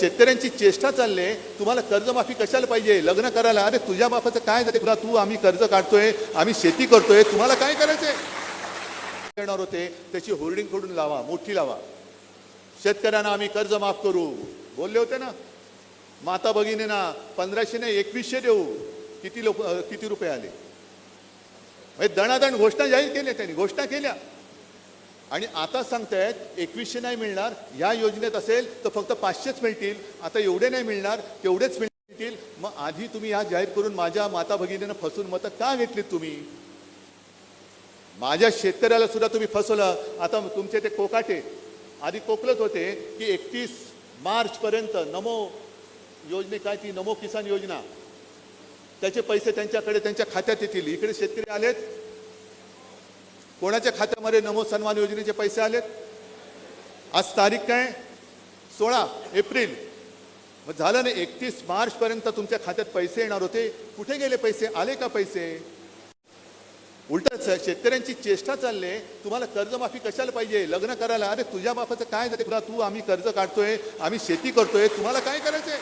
शेतकऱ्यांची चेष्टा चालले तुम्हाला कर्जमाफी कशाला पाहिजे? लग्न करायला. अरे तुझ्या बापाचं काय जाते तुला तू आम्ही कर्ज काढतोय आम्ही शेती करतोय तुम्हाला काय करायचंय? येणार होते त्याची होर्डिंगकडून लावा मोठी लावा. शेतकऱ्यांना आम्ही कर्ज माफ करू. बोलले होते ना माता भगिनींना पंधराशे नाही एकवीसशे देऊ. किती लोक किती रुपये आले? म्हणजे दणादण घोषणा जाहीर केल्या त्यांनी घोषणा केल्या. आणि आता सांगतायत एकवीसशे नाही मिळणार या योजनेत असेल तर फक्त पाचशेच मिळतील. आता एवढे नाही मिळणार तेवढेच मिळतील. मग आधी तुम्ही या जाहीर करून माझ्या माता भगिनीनं फसून मतं का घेतलीत तुम्ही? माझ्या शेतकऱ्याला सुद्धा तुम्ही फसवलं. आता तुमचे ते कोकाटे. आधी कोकलत होते की एकतीस मार्च पर्यंत नमो योजने काय ती? नमो किसान योजना. त्याचे पैसे त्यांच्याकडे त्यांच्या खात्यात येतील. इकडे शेतकरी आलेत. कोणाच्या खात्यामध्ये नमो सन्मान योजनेचे पैसे आलेत? आज तारीख काय? सोळा एप्रिल. मग झालं ना एकतीस मार्चपर्यंत तुमच्या खात्यात पैसे येणार होते. कुठे गेले पैसे? आले का पैसे? उलट शेतकऱ्यांची चेष्टा चालले. तुम्हाला कर्जमाफी कशाला पाहिजे? लग्न करायला. अरे तुझ्या बापाचं काय जाते तू आम्ही कर्ज काढतोय आम्ही शेती करतोय. तुम्हाला काय करायचंय?